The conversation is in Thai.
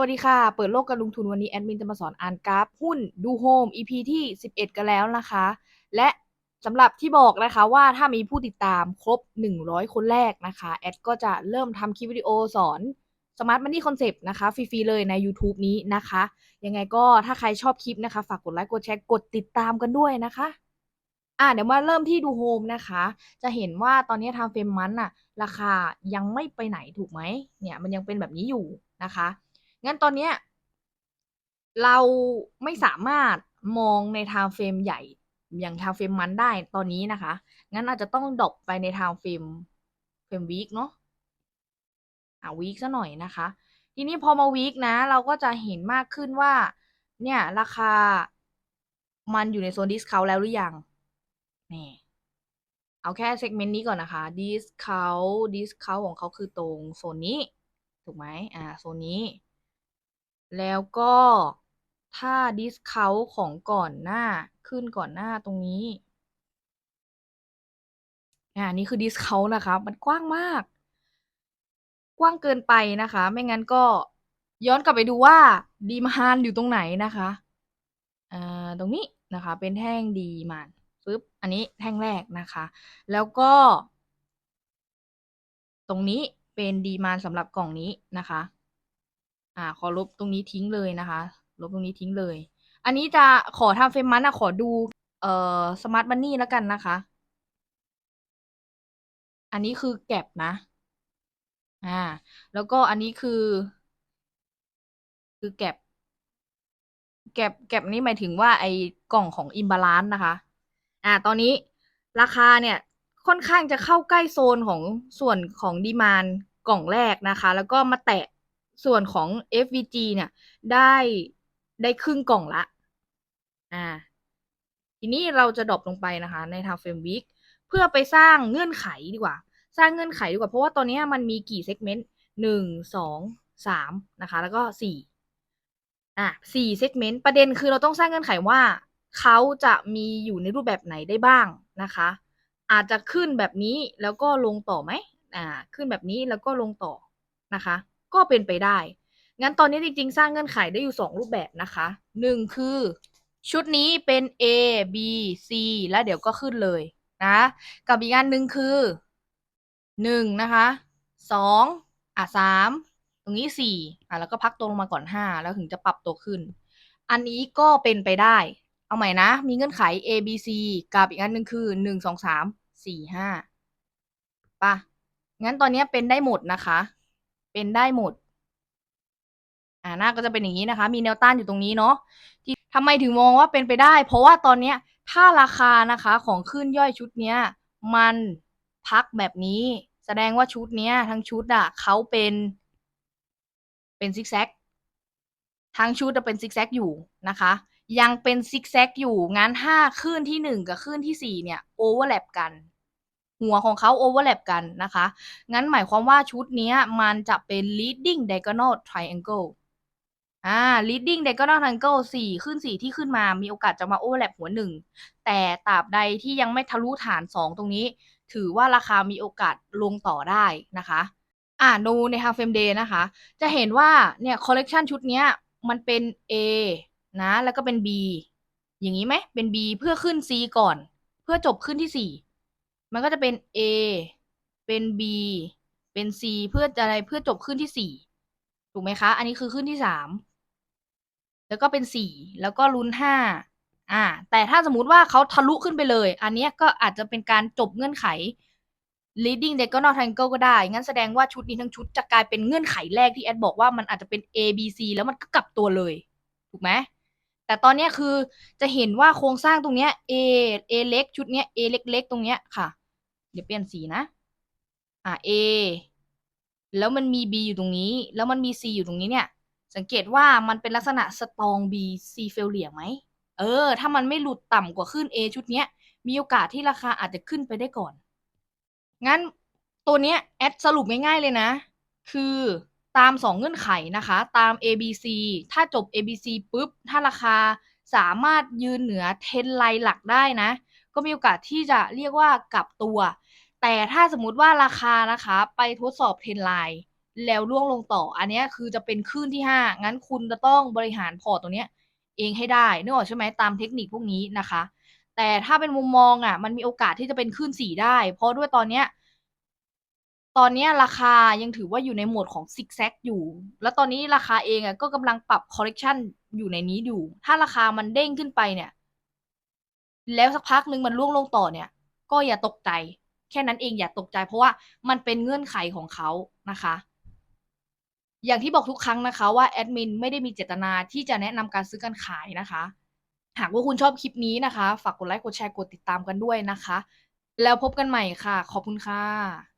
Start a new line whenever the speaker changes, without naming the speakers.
วัสดีค่ะ เปิดโลกการลงทุนวันนี้แอดมินจะมาสอนอ่านกราฟหุ้นดูโฮม EP ที่ 11 กันแล้วนะคะ และสำหรับที่บอกนะคะว่าถ้ามีผู้ติดตามครบ 100 คนแรกนะคะ แอดก็จะเริ่มทำคลิปวิดีโอสอน Smart Money Concept นะคะ ฟรี ๆ เลยใน YouTube นี้นะคะ ยังไงก็ถ้าใครชอบคลิปนะคะ ฝากกดไลค์กดแชร์กดติดตามกันด้วยนะคะอะเดี๋ยวมาเริ่มที่ดูโฮมนะคะ จะเห็นว่าตอนนี้ทางเฟรมมันน่ะราคายังไม่ไปไหนถูกไหมเนี่ยมันยังเป็นแบบนี้อยู่นะคะ งั้นตอนเนี้ยเราไม่สามารถมองในทม์เฟรมใหญ่ อย่างทม์เฟรมมันได้ตอนนี้นะคะ งั้นอาจจะต้องดรอปไปในทม์เฟรมเฟรมวีคเนาะอ่าวีคซะหน่อยนะคะ ทีนี้พอมาวีคนะ เราก็จะเห็นมากขึ้นว่า เนี่ยราคามันอยู่ในโซนดิสคาวแล้วหรือยังนี่เอาแค่เซกเมนต์นี้ก่อนนะคะดิสคาวดิสคาวของเขาคือตรงโซนนี้ ถูกไหมอ่าโซนนี้ แล้วก็ถ้าดิสคาวของก่อนหน้าขึ้นก่อนหน้าตรงนี้อ่านี่คือดิสคาวนะคะมันกว้างมาก กว้างเกินไปนะคะ ไม่งั้นก็ย้อนกลับไปดูว่าดีมานอยู่ตรงไหนนะคะอ่าตรงนี้นะคะเป็นแท่งดีมานปึ๊บอันนี้แท่งแรกนะคะ แล้วก็ ตรงนี้เป็นดีมานสำหรับกล่องนี้นะคะ อ่า ขอลบตรงนี้ทิ้งเลยนะคะ ลบตรงนี้ทิ้งเลย อันนี้จะขอทำเฟรมมันอะขอดู เอ่อสมาร์ทมันนี่แล้วกันนะคะ อันนี้คือแก็บนะ อ่า แล้วก็อันนี้คือ คือแก็บแก็บแก็บนี้หมายถึงว่าไอ้กล่องของอิมบาลานซ์นะคะ อ่า ตอนนี้ราคาเนี่ยค่อนข้างจะเข้าใกล้โซนของส่วนของดีมานกล่องแรกนะคะ แล้วก็มาแตะ ส่วนของ FVG เนี่ยได้ได้ครึ่งกล่องละ อ่า ทีนี้เราจะดรอปลงไปนะคะ ในทางเฟรมวิกเพื่อไปสร้างเงื่อนไขดีกว่า สร้างเงื่อนไขดีกว่า เพราะว่าตอนนี้มันมีกี่เซกเมนต์หนึ่งสองสามนะคะ แล้วก็สี่อะสี่เซกเมนต์ประเด็นคือเราต้องสร้างเงื่อนไขว่าเขาจะมีอยู่ในรูปแบบไหนได้บ้างนะคะ อาจจะขึ้นแบบนี้แล้วก็ลงต่อไหมอ่า ขึ้นแบบนี้แล้วก็ลงต่อนะคะ ก็เป็นไปได้ งั้นตอนนี้จริงๆ สร้างเงื่อนไขได้อยู่ 2 รูปแบบนะคะ 1 คือ ชุดนี้เป็น A B C แล้วเดี๋ยวก็ขึ้นเลยนะ กับอีกอันหนึ่งคือ 1 นะคะ 2 อะ 3 ตรงนี้ 4 อะ แล้วก็พักตัวลงมาก่อน 5 แล้วถึงจะปรับตัวขึ้น อันนี้ก็เป็นไปได้ เอาใหม่นะ มีเงื่อนไข A B C กับอีกอันหนึ่งคือ 1 2 3 4 5ปะงั้นตอนนี้เป็นได้หมดนะคะ เป็นได้หมด อ่าหน้าก็จะเป็นอย่างนี้นะคะ มีแนวต้านอยู่ตรงนี้เนาะที่ทำไมถึงมองว่าเป็นไปได้ เพราะว่าตอนเนี้ย ถ้าราคานะคะของขึ้นย่อยชุดเนี้ย มันพักแบบนี้ แสดงว่าชุดเนี้ย ทั้งชุดอะเขาเป็นเป็นซิกแซกทั้งชุดจะเป็นซิกแซกอยู่นะคะ ยังเป็นซิกแซกอยู่งั้นถ้าขึ้นที่หนึ่งกับขึ้นที่สี่เนี่ยโอเวอร์แลปกัน หัวของเขาโอเวอร์แลปกันนะคะ งั้นหมายความว่าชุดนี้มันจะเป็น leading diagonal triangle อ่า leading diagonal triangle สี่ขึ้นสี่ที่ขึ้นมามีโอกาสจะมาโอเวอร์แลปหัวหนึ่งแต่ตราบใดที่ยังไม่ทะลุฐานสองตรงนี้ ถือว่าราคามีโอกาสลงต่อได้นะคะ อ่าดูใน half frame day นะคะ จะเห็นว่าเนี่ย collection ชุดนี้มันเป็น A นะแล้วก็เป็น B อย่างนี้ไหมเป็น B เพื่อขึ้น C ก่อน เพื่อจบขึ้นที่สี่ มันก็จะเป็น A เป็น B เป็น C เพื่ออะไรเพื่อจบขึ้นที่สี่ถูกไหมคะ อันนี้คือขึ้นที่สามแล้วก็เป็นสี่แล้วก็ลุ้นห้าอ่า แต่ถ้าสมมุติว่าเขาทะลุขึ้นไปเลย อันนี้ก็อาจจะเป็นการจบเงื่อนไข leading diagonal triangle ก็ได้ งั้นแสดงว่าชุดนี้ทั้งชุดจะกลายเป็นเงื่อนไขแรกที่แอดบอกว่ามันอาจจะเป็น A B C แล้วมันก็กลับตัวเลย ถูกไหมแต่ตอนนี้คือจะเห็นว่าโครงสร้างตรงเนี้ย A A เล็กชุดเนี้ย A เล็กๆตรงเนี้ยค่ะ เดี๋ยวเปลี่ยนสีนะ อ่า A แล้วมันมี B อยู่ตรงนี้ แล้วมันมี C อยู่ตรงนี้เนี่ย สังเกตว่ามันเป็นลักษณะ strong B C failure ไหม เออ ถ้ามันไม่หลุดต่ำกว่าขึ้น A ชุดเนี้ย มีโอกาสที่ราคาอาจจะขึ้นไปได้ก่อน งั้นตัวเนี้ยแอดสรุปง่ายๆเลยนะ คือตามสองเงื่อนไขนะคะ ตาม A B C ถ้าจบ A B C ปุ๊บ ถ้าราคาสามารถยืนเหนือเทนไลน์หลักได้นะ ก็มีโอกาสที่จะเรียกว่ากลับตัว แต่ถ้าสมมติว่าราคานะคะ ไปทดสอบเทรนไลน์แล้วร่วงลงต่อ อันนี้คือจะเป็นคลื่นที่ห้างั้นคุณจะต้องบริหารพอร์ตตัวเนี้ย เองให้ได้นึกออกใช่ไหมตามเทคนิคพวกนี้นะคะ แต่ถ้าเป็นมุมมองอะ มันมีโอกาสที่จะเป็นคลื่นสี่ได้ เพราะด้วยตอนเนี้ยตอนนี้ราคายังถือว่าอยู่ในโหมดของซิกแซกอยู่ แล้วตอนนี้ราคาเองอะก็กำลังปรับคอร์เรคชันอยู่ในนี้อยู่ ถ้าราคามันเด้งขึ้นไปเนี่ย แล้วสักพักหนึ่งมันร่วงลงต่อเนี่ย ก็อย่าตกใจ แค่นั้นเองอย่าตกใจ เพราะว่ามันเป็นเงื่อนไขของเขานะคะ อย่างที่บอกทุกครั้งนะคะว่าแอดมินไม่ได้มีเจตนาที่จะแนะนำการซื้อการขายนะคะ หากว่าคุณชอบคลิปนี้นะคะ ฝากกดไลค์กดแชร์กดติดตามกันด้วยนะคะ แล้วพบกันใหม่ค่ะ ขอบคุณค่ะ